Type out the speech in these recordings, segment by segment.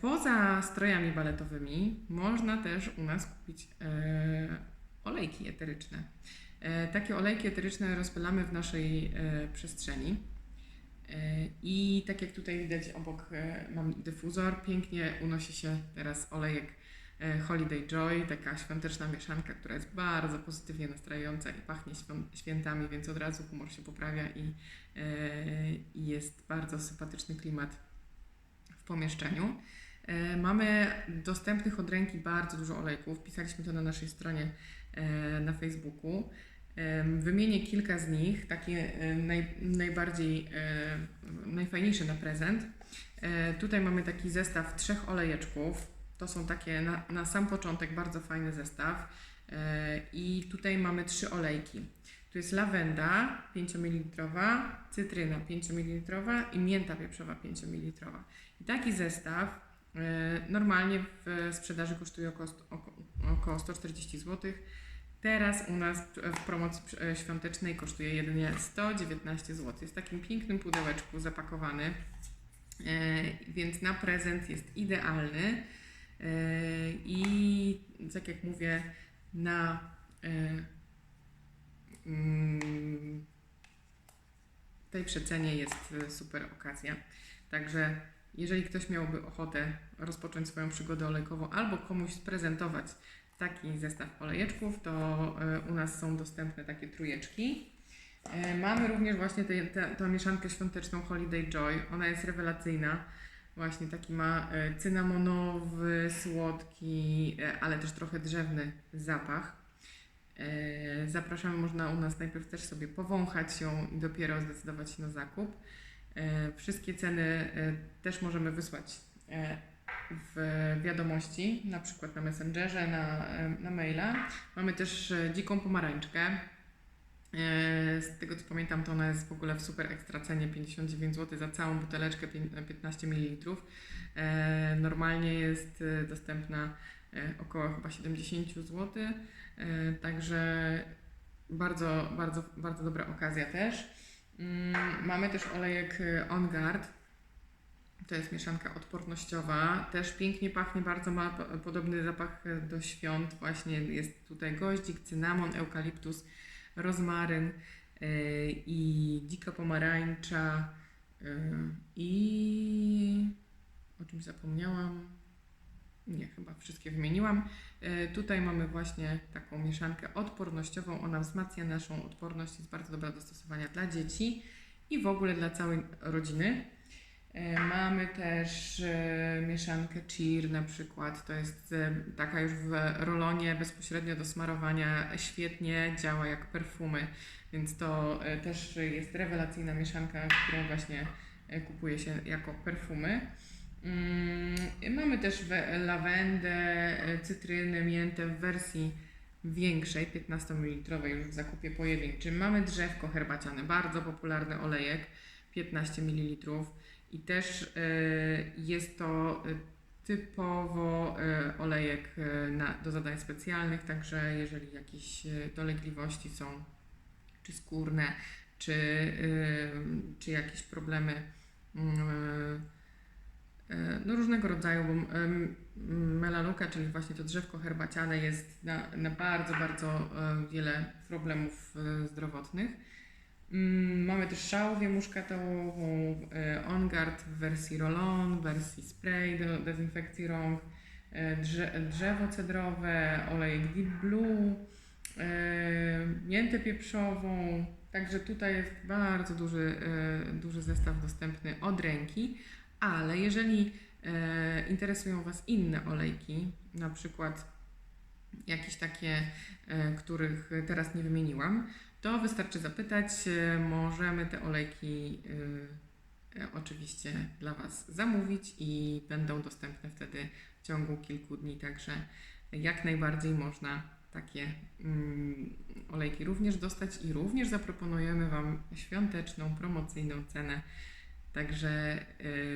Poza strojami baletowymi można też u nas kupić e, olejki eteryczne. E, Takie olejki eteryczne rozpylamy w naszej e, przestrzeni. I tak jak tutaj widać obok mam dyfuzor, pięknie unosi się teraz olejek Holiday Joy, taka świąteczna mieszanka, która jest bardzo pozytywnie nastrajająca i pachnie świętami, więc od razu humor się poprawia i, i jest bardzo sympatyczny klimat w pomieszczeniu. E, Mamy dostępnych od ręki bardzo dużo olejków. Pisaliśmy to na naszej stronie e, na Facebooku. Em, Wymienię kilka z nich, takie e, naj, najbardziej, e, najfajniejsze na prezent. E, Tutaj mamy taki zestaw trzech olejeczków. To są takie na, na sam początek bardzo fajny zestaw. E, I tutaj mamy trzy olejki. Tu jest lawenda 5 ml, cytryna 5 ml i mięta pieprzowa 5 ml. I taki zestaw e, normalnie w sprzedaży kosztuje około, około 140 zł. Teraz u nas w promocji e, świątecznej kosztuje jedynie 119 zł. Jest w takim pięknym pudełeczku zapakowany, e, więc na prezent jest idealny. E, I tak jak mówię, na e, mm, tej przecenie jest e, super okazja. Także jeżeli ktoś miałby ochotę rozpocząć swoją przygodę olejkową albo komuś sprezentować taki zestaw olejeczków, to e, u nas są dostępne takie trujeczki. E, Mamy również właśnie tę te, tę mieszankę świąteczną Holiday Joy. Ona jest rewelacyjna. Właśnie taki ma e, cynamonowy, słodki, ale też trochę drzewny zapach. Zapraszamy, można u nas najpierw też sobie powąchać ją i dopiero zdecydować się na zakup. E, Wszystkie ceny e, też możemy wysłać e, w wiadomości, na przykład na Messengerze, na, na maila. Mamy też dziką pomarańczkę. Z tego co pamiętam, to ona jest w ogóle w super ekstra cenie 59 zł za całą buteleczkę pię- 15 ml. Normalnie jest dostępna około chyba 70 zł. Także bardzo, bardzo, bardzo dobra okazja też. Mm, Mamy też olejek e, On Guard. To jest mieszanka odpornościowa. Też pięknie pachnie, bardzo ma po- podobny zapach e, do świąt. Właśnie jest tutaj goździk, cynamon, eukaliptus, rozmaryn e, i dzika pomarańcza e, i o czymś zapomniałam. Nie, chyba wszystkie wymieniłam. E, Tutaj mamy właśnie taką mieszankę odpornościową. Ona wzmacnia naszą odporność, jest bardzo dobra do stosowania dla dzieci i w ogóle dla całej rodziny. E, Mamy też e, mieszankę cheer na przykład. To jest taka już w rolonie bezpośrednio do smarowania. Świetnie działa jak perfumy, więc to też jest rewelacyjna mieszanka, którą właśnie kupuje się jako perfumy. Mm, Mamy też we- lawendę, e, cytrynę, miętę w wersji większej, 15 ml już w zakupie pojedynczym. Mamy drzewko herbaciane, bardzo popularny olejek, 15 ml. I też e, jest to e, typowo olejek na, do zadań specjalnych, także jeżeli jakieś dolegliwości są, czy skórne, czy, czy jakieś problemy mm, no różnego rodzaju, bo melanuka, czyli właśnie to drzewko herbaciane jest na, na bardzo, bardzo e, wiele problemów e, zdrowotnych. Mm, Mamy też szałwię muszkatołową, e, OnGuard w wersji roll-on, wersji spray do dezynfekcji rąk, e, drze, drzewo cedrowe, olejek Deep Blue, e, miętę pieprzową. Także tutaj jest bardzo duży, e, duży zestaw dostępny od ręki, ale jeżeli e, interesują Was inne olejki, na przykład jakieś takie, e, których teraz nie wymieniłam, to wystarczy zapytać. e, Możemy te olejki oczywiście dla Was zamówić i będą dostępne wtedy w ciągu kilku dni. Także jak najbardziej można takie mm, olejki również dostać i również zaproponujemy Wam świąteczną, promocyjną cenę. Także e,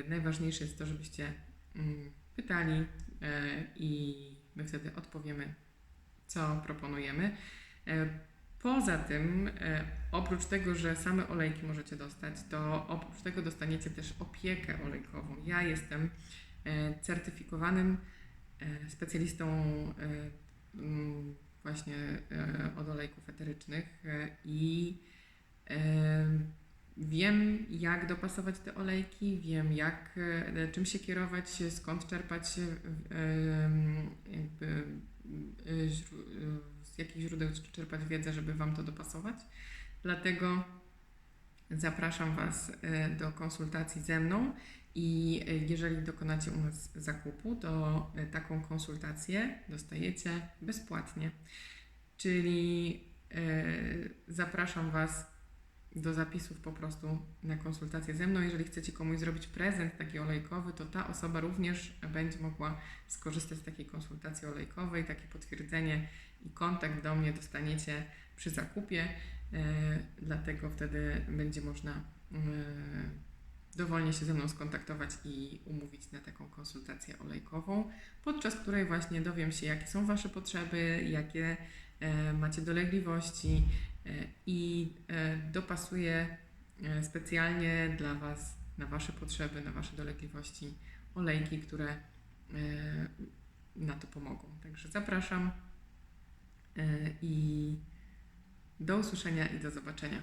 najważniejsze jest to, żebyście mm, pytali e, i my wtedy odpowiemy, co proponujemy. E, Poza tym, oprócz tego, że same olejki możecie dostać, to oprócz tego dostaniecie też opiekę olejkową. Ja jestem certyfikowanym specjalistą mm, właśnie od olejków eterycznych i wiem, jak dopasować te olejki, wiem, jak, e, czym się kierować, skąd czerpać, jakby e, e, z jakich źródeł czerpać wiedzę, żeby Wam to dopasować. Dlatego zapraszam Was do konsultacji ze mną i jeżeli dokonacie u nas zakupu, to taką konsultację dostajecie bezpłatnie. Czyli zapraszam Was do zapisów po prostu na konsultację ze mną. Jeżeli chcecie komuś zrobić prezent taki olejkowy, to ta osoba również będzie mogła skorzystać z takiej konsultacji olejkowej. Takie potwierdzenie i kontakt do mnie dostaniecie przy zakupie, e, dlatego wtedy będzie można e, dowolnie się ze mną skontaktować i umówić na taką konsultację olejkową, podczas której właśnie dowiem się, jakie są Wasze potrzeby, jakie e, macie dolegliwości i e, dopasuję e, specjalnie dla Was, na Wasze potrzeby, na Wasze dolegliwości olejki, które e, na to pomogą. Także zapraszam e, i do usłyszenia i do zobaczenia.